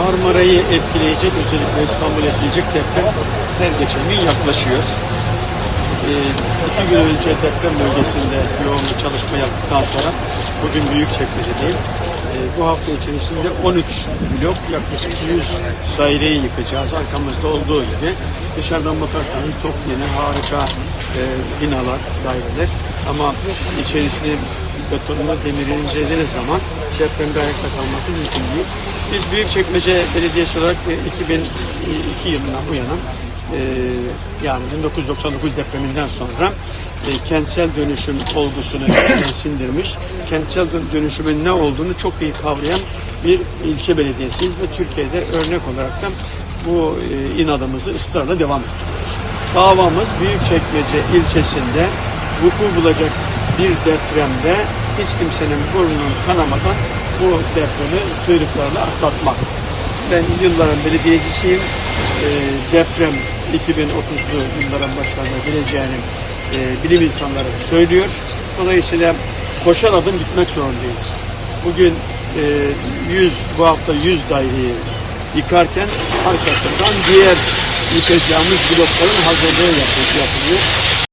Marmara'yı etkileyecek, özellikle İstanbul'u etkileyecek deprem her geçen gün yaklaşıyor. Ee, iki gün önce deprem bölgesinde yoğun bir çalışma yaptıktan sonra bugün Büyükçekmece'deyim. Ee, bu hafta içerisinde 13 blok yaklaşık 100 daireyi yıkacağız. Arkamızda olduğu gibi dışarıdan bakarsanız çok yeni harika e, binalar, daireler ama içerisine betonuna demiri incelediğiniz zaman depremde ayakta kalması mümkün değil. Biz Büyükçekmece Belediyesi olarak e, 2002 yılından bu yana e, yani 1999 depreminden sonra e, kentsel dönüşüm olgusunu sindirmiş, kentsel dön- dönüşümün ne olduğunu çok iyi kavrayan bir ilçe belediyesiyiz ve Türkiye'de örnek olarak da bu e, inadımızı ısrarla devam ediyoruz. Davamız Büyükçekmece ilçesinde vuku bulacak bir depremde hiç kimsenin burnunun kanamadan bu depremi sıyrıklarla atlatmak. Ben yılların belediyecisiyim. Ee, deprem 2030'lu yılların başlarına geleceğini e, bilim insanları söylüyor. Dolayısıyla koşar adım gitmek zorundayız. Bugün e, 100, bu hafta 100 daireyi yıkarken arkasından diğer yıkacağımız blokların hazırlığı yapılıyor.